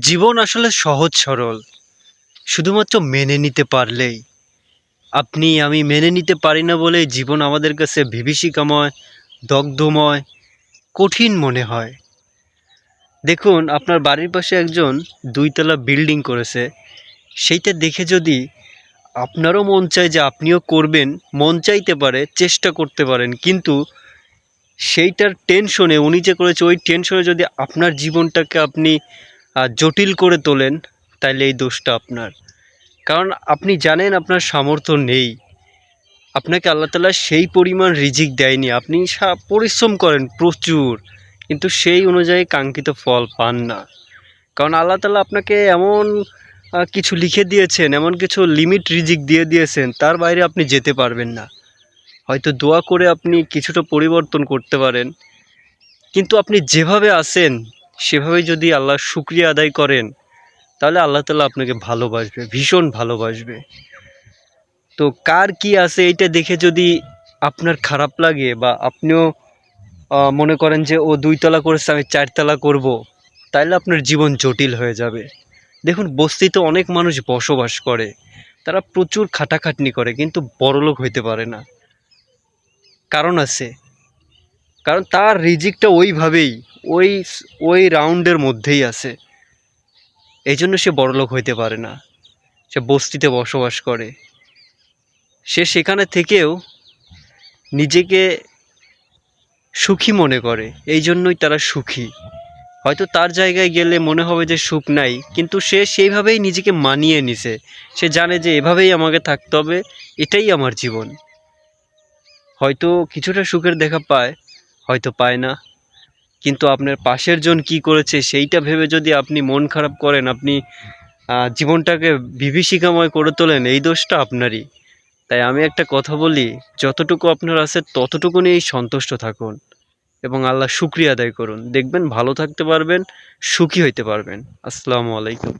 জীবন আসলে সহজ সরল। শুধুমাত্র মেনে নিতে পারলেই। আপনি আমি মেনে নিতে পারি না বলে জীবন আমাদের কাছে বিভীষিকাময়, দগ্ধময়, কঠিন মনে হয়। দেখুন, আপনার বাড়ির পাশে একজন দুইতলা বিল্ডিং করেছে। সেইটা দেখে যদি আপনারও মন চায় যে আপনিও করবেন, মন চাইতে পারে, চেষ্টা করতে পারেন। কিন্তু সেইটার টেনশনে উনি যে করেছে, ওই টেনশনে যদি আপনার জীবনটাকে আপনি জটিল করে তোলেন, তাইলে এই দোষটা আপনার। কারণ আপনি জানেন আপনার সামর্থ্য নেই। আপনাকে আল্লাহ তালা সেই পরিমাণ রিজিক দেয়নি। আপনি পরিশ্রম করেন প্রচুর, কিন্তু সেই অনুযায়ী কাঙ্ক্ষিত ফল পান না। কারণ আল্লাহ তালা আপনাকে এমন কিছু লিখে দিয়েছেন, এমন কিছু লিমিট রিজিক দিয়ে দিয়েছেন, তার বাইরে আপনি যেতে পারবেন না। হয়তো দোয়া করে আপনি কিছুটা পরিবর্তন করতে পারেন, কিন্তু আপনি যেভাবে আছেন সেভাবে যদি আল্লাহ শুক্রিয়া আদায় করেন, তাহলে আল্লাহ তালা আপনাকে ভালোবাসবে, ভীষণ ভালোবাসবে। তো কার কি আছে এইটা দেখে যদি আপনার খারাপ লাগে বা আপনিও মনে করেন যে, ও দুইতলা করেছে, আমি চারতলা করব তাহলে আপনার জীবন জটিল হয়ে যাবে। দেখুন, বস্তিতে অনেক মানুষ বসবাস করে, তারা প্রচুর খাটাখাটনি করে, কিন্তু বড়লোক হইতে পারে না। কারণ আছে। কারণ তার রিজিকটা ওইভাবেই। ওই ওই রাউন্ডের মধ্যেই আছে। এই জন্য সে বড়লোক হইতে পারে না। সে বস্তিতে বসবাস করে। সে সেখানে থেকেও নিজেকে সুখী মনে করে। এই জন্যই তারা সুখী। হয়তো তার জায়গায় গেলে মনে হবে যে সুখ নাই, কিন্তু সে সেইভাবেই নিজেকে মানিয়ে নিছে। সে জানে যে এভাবেই আমাকে থাকতে হবে, এটাই আমার জীবন। হয়তো কিছুটা সুখের দেখা পায়, হয়তো পায় না। কিন্তু আপনার পাশের জন কি করেছে সেইটা ভেবে যদি আপনি মন খারাপ করেন, আপনি জীবনটাকে বিভীষিকাময় করে তোলেন, এই দোষটা আপনারই। তাই আমি একটা কথা বলি, যতটুকু আপনার আছে ততটুকু নিয়েই সন্তুষ্ট থাকুন এবং আল্লাহ শুক্রিয়া আদায় করুন। দেখবেন ভালো থাকতে পারবেন, সুখী হইতে পারবেন। আসসালামু আলাইকুম।